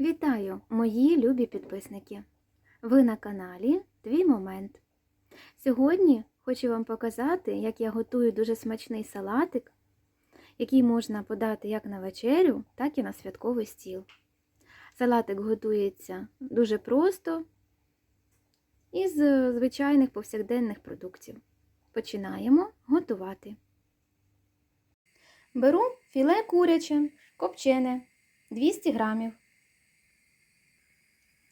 Вітаю, мої любі підписники! Ви на каналі Твій Момент. Сьогодні хочу вам показати, як я готую дуже смачний салатик, який можна подати як на вечерю, так і на святковий стіл. Салатик готується дуже просто із звичайних повсякденних продуктів. Починаємо готувати. Беру філе куряче, копчене 200 грамів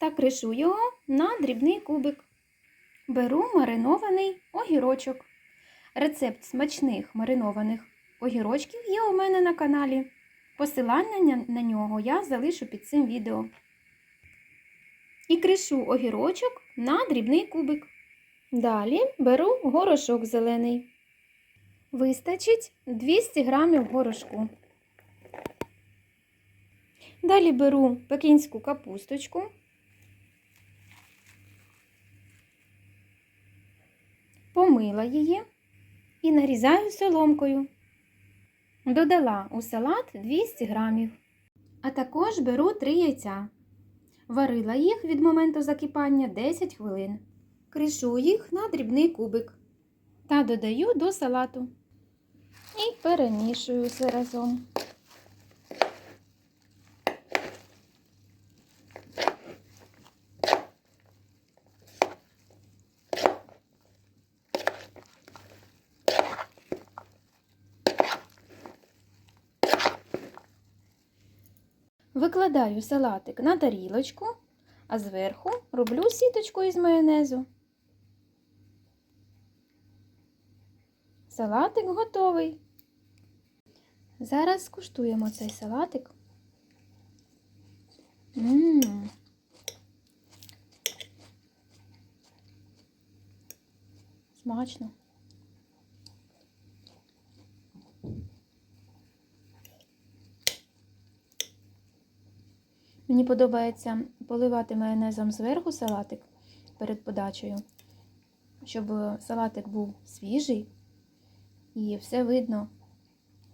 та кришу його на дрібний кубик. Беру маринований огірочок. Рецепт смачних маринованих огірочків є у мене на каналі. Посилання на нього я залишу під цим відео. І кришу огірочок на дрібний кубик. Далі беру горошок зелений. Вистачить 200 грамів горошку. Далі беру пекінську капусточку. Помила її і нарізаю соломкою. Додала у салат 200 грамів. А також беру 3 яйця. Варила їх від моменту закипання 10 хвилин. Кришу їх на дрібний кубик та додаю до салату. І перемішую все разом. Викладаю салатик на тарілочку, а зверху роблю сіточку із майонезу. Салатик готовий. Зараз скуштуємо цей салатик. Ммм. Смачно. Мені подобається поливати майонезом зверху салатик перед подачею, щоб салатик був свіжий і все видно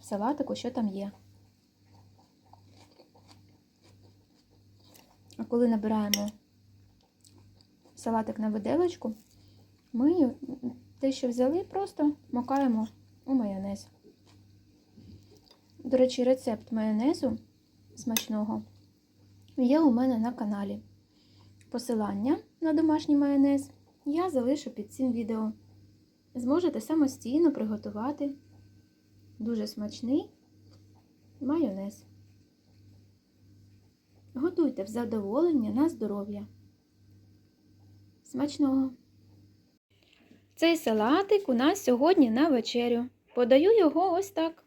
в салатику, що там є. А коли набираємо салатик на виделочку, ми те, що взяли, просто макаємо у майонез. До речі, рецепт майонезу смачного є у мене на каналі. Посилання на домашній майонез я залишу під цим відео. Зможете самостійно приготувати дуже смачний майонез. Готуйте в задоволення на здоров'я. Смачного! Цей салатик у нас сьогодні на вечерю. Подаю його ось так.